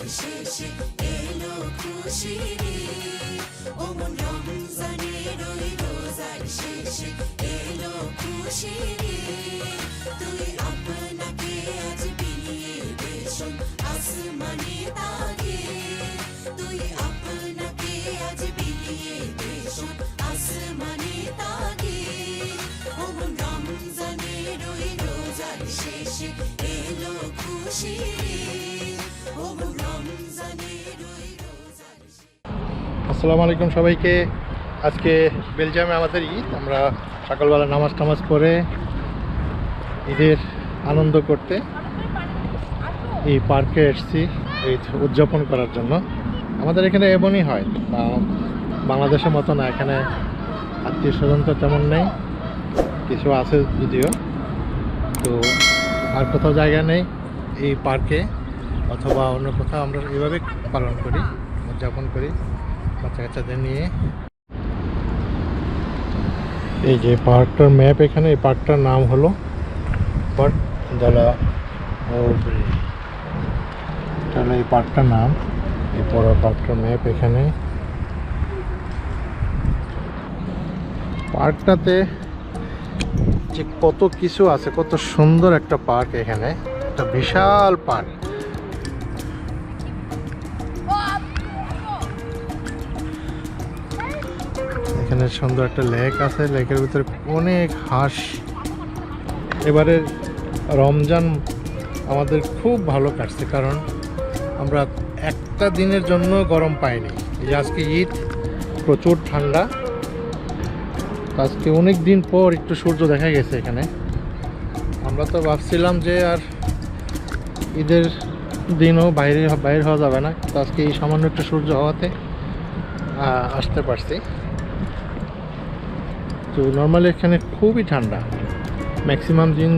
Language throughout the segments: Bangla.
রোজার শেষে এলো ঈদ। ও মন রমজানের ওই রোজার শেষে এলো ঈদ। তুই আপনাকে আজ বিলিয়ে দেশন আসমানে তাগে তুই আপনাকে আজ বিলিয়ে দেশন আসমানে তাগে ও মন রমজানের ওই রোজার শেষে এলো খুশির ঈদ। আসসালামু আলাইকুম সবাইকে। আজকে বেলজিয়ামে আমাদের ঈদ। আমরা সকালবেলা নামাজ টামাজ পড়ে ঈদের আনন্দ করতে এই পার্কে এসেছি এই উদযাপন করার জন্য। আমাদের এখানে এমনই হয় বাংলাদেশের মতো না, এখানে আত্মীয় স্বজন তো তেমন নেই, কিছু আছে যদিও। তো আর কোথাও জায়গা নেই এই পার্কে। অথবা অন্য কোথাও আমরা এইভাবে পালন করি, উদযাপন করি বাচ্চা কাচ্চাদের নিয়ে। এই যে পার্কটার ম্যাপ এখানে, এই পার্কটার নাম হলো পার্ক দলা ওবরি এটা হলো এই পার্কটার নাম, এই পুরো পার্কটার ম্যাপ এখানে। পার্কটাতে যে কত কিছু আছে, কত সুন্দর একটা পার্ক এখানে। একটা বিশাল পার্ক। এখানে সুন্দর একটা লেক আছে। লেকের ভিতরে অনেক হাঁস। এবারে রমজান আমাদের খুব ভালো কাটছে, কারণ আমরা একটা দিনের জন্য গরম পাইনি। যে আজকে ঈদ, প্রচুর ঠান্ডা। আজকে অনেক দিন পর একটু সূর্য দেখা গেছে এখানে। আমরা তো ভাবছিলাম যে আর ঈদের দিনও বাইরে বাইরে হওয়া যাবে না। তো আজকে এই সামান্য একটু সূর্য হওয়াতে আসতে পারছি। তো নর্মালি এখানে খুবই ঠান্ডা। ম্যাক্সিমাম দিন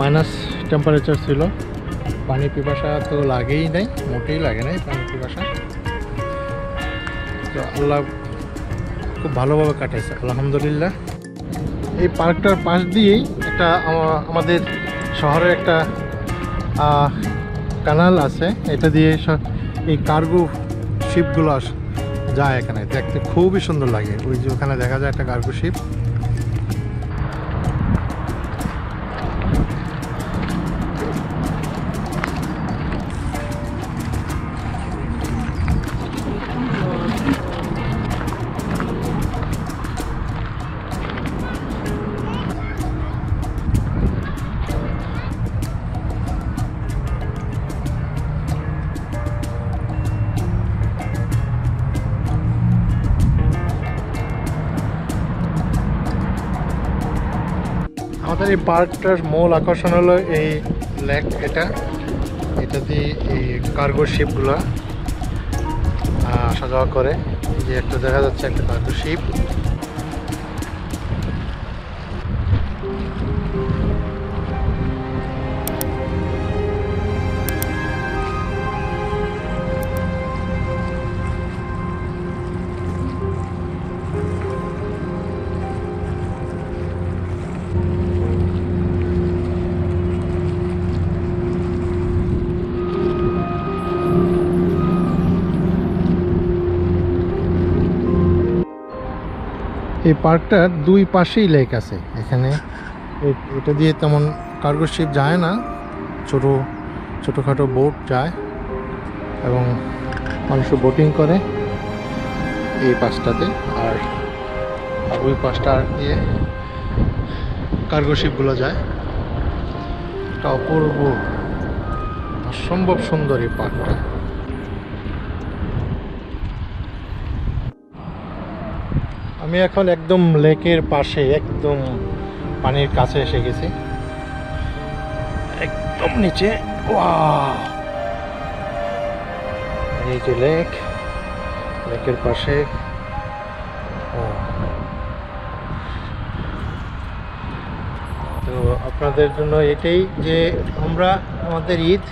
মাইনাস টেম্পারেচার ছিল। পানি পিপাসা তো লাগেই নাই, মোটেই লাগে নাই পানি পিপাসা। তো আল্লাহ খুব ভালোভাবে কাটাইছে, আলহামদুলিল্লাহ। এই পার্কটার পাশ দিয়েই একটা আমাদের শহরে একটা কানাল আছে। এটা দিয়ে এই কার্গো শিপগুলো আস যায় এখানে। দেখতে খুবই সুন্দর লাগে। ওই যে ওখানে দেখা যায় একটা গার্গো শিপ। এই পার্কটার মূল আকর্ষণ হলো এই লেক এটা। এটা দিয়ে এই কার্গো শিপগুলো আসা যাওয়া করে। যে একটা দেখা যাচ্ছে একটা কার্গো শিপ এই পার্কটার দুই পাশেই লেক আছে। এখানে এটা দিয়ে তেমন কার্গো শিপ যায় না। ছোট, ছোটোখাটো বোট যায় এবং মানুষ বোটিং করে এই পাশটাতে। আর ওই পাশটা আর দিয়ে কার্গো শিপগুলো যায়। একটা অপূর্ব, অসম্ভব সুন্দর এই পার্কটা। আমি এখন একদম লেকের পাশে, একদম পানির কাছে এসে গেছি একদম নিচে! এই যে লেক, লেকের পাশে। তো আপনাদের জন্য এটাই যে আমরা, আমাদের ঈদ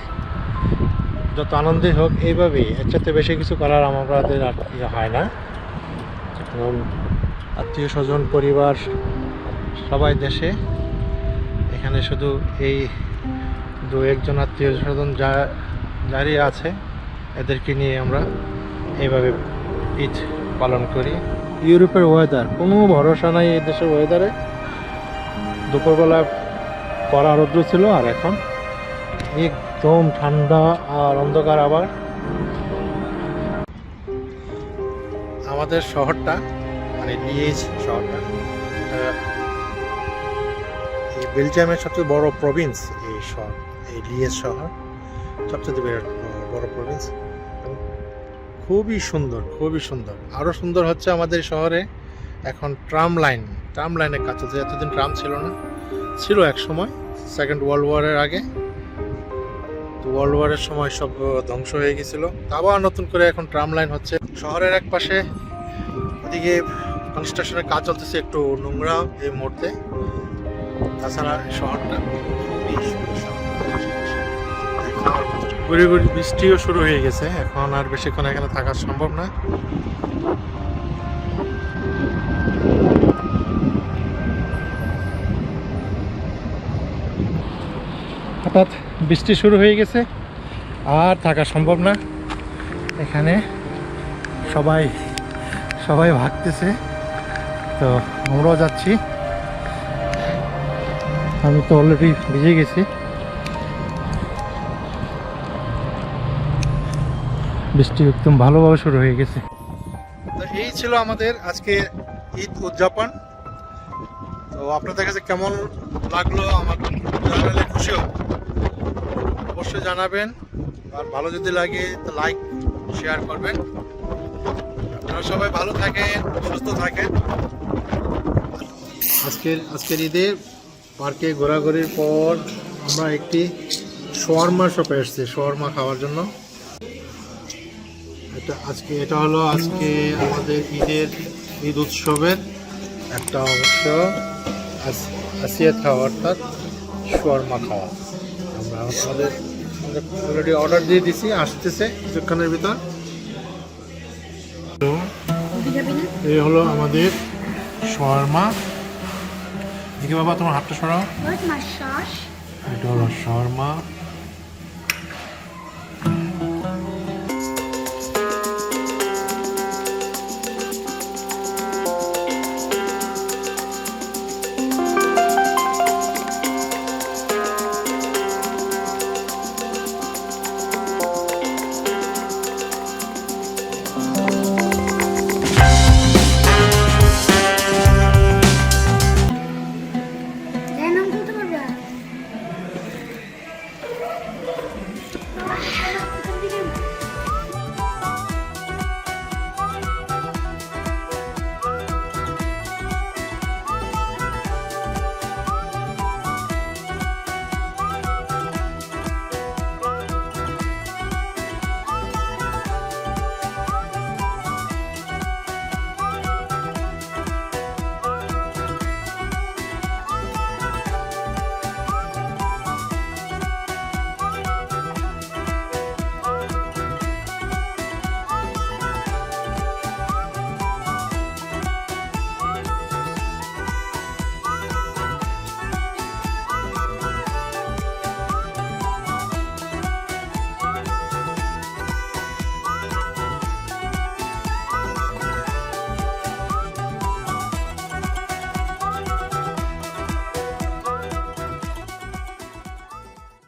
যত আনন্দের হোক, এইভাবেই চাইতে বেশি কিছু করার আমাদের আর হয় না আত্মীয় স্বজন, পরিবার, সবাই দেশে। এখানে শুধু এই দু একজন আত্মীয় স্বজন যা যারই আছে, এদেরকে নিয়ে আমরা এইভাবে ঈদ পালন করি। ইউরোপের ওয়েদার কোনো ভরসা নাই এই দেশের ওয়েদারে দুপুরবেলা কড়া রৌদ্র ছিল আর এখন একদম ঠান্ডা আর অন্ধকার আবার। আমাদের শহরটা মানে এই বেলজিয়ামের সবচেয়ে বড় প্রভিন্স এই শহর, এই লিয়েজ শহর, সবচেয়ে বড় প্রভিন্স খুবই সুন্দর খুবই সুন্দর। আরও সুন্দর হচ্ছে আমাদের শহরে এখন ট্রাম লাইন ট্রাম লাইনের কাজ চলছে এতদিন ট্রাম ছিল না, ছিল এক সময় সেকেন্ড ওয়ার্ল্ড ওয়ারের আগে। তো ওয়ার্ল্ড ওয়ারের সময় সব ধ্বংস হয়ে গেছিল। আবার নতুন করে এখন ট্রাম লাইন হচ্ছে। শহরের এক পাশে ওদিকে কনস্ট্রাকশনের কাজ চলতেছে একটু নোংরা এই মুহূর্তে। তাছাড়া শহরটা। গুড়ি গুড়ি বৃষ্টিও শুরু হয়ে গেছে। এখন আর বেশিক্ষণ এখানে থাকা সম্ভব না। হঠাৎ বৃষ্টি শুরু হয়ে গেছে। আর থাকা সম্ভব না। এখানে সবাই সবাই ভাগতেছে। তো আমরাও যাচ্ছি। আমি তো অলরেডি ভিজে গেছি। বৃষ্টি একদম ভালোভাবে শুরু হয়ে গেছে। তো এই ছিল আমাদের আজকে ঈদ উদযাপন। তো আপনাদের কাছে কেমন লাগল আমার জানালে খুশি হব। অবশ্যই জানাবেন। আর ভালো যদি লাগে, তো লাইক শেয়ার করবেন। সবাই ভালো থাকেন, সুস্থ থাকেন। আজকের আজকের ঈদে পার্কে ঘোরাঘুরির পর আমরা একটি শোয়ারমা শপে এসেছি, শোয়ারমা খাওয়ার জন্য। এটা আজকে, এটা হলো আজকে আমাদের ঈদের ঈদ উৎসবের একটা অংশ। আস- আসিয়া খাওয়া অর্থাৎ শোয়ারমা খাওয়া। আমরা আমাদের অলরেডি অর্ডার দিয়ে দিছি, আসতেছে কিছুক্ষণের ভিতর। তো এই হলো আমাদের শর্মা। দেখি বাবা তোমার হাতটা সরাও? এটা হলো শর্মা।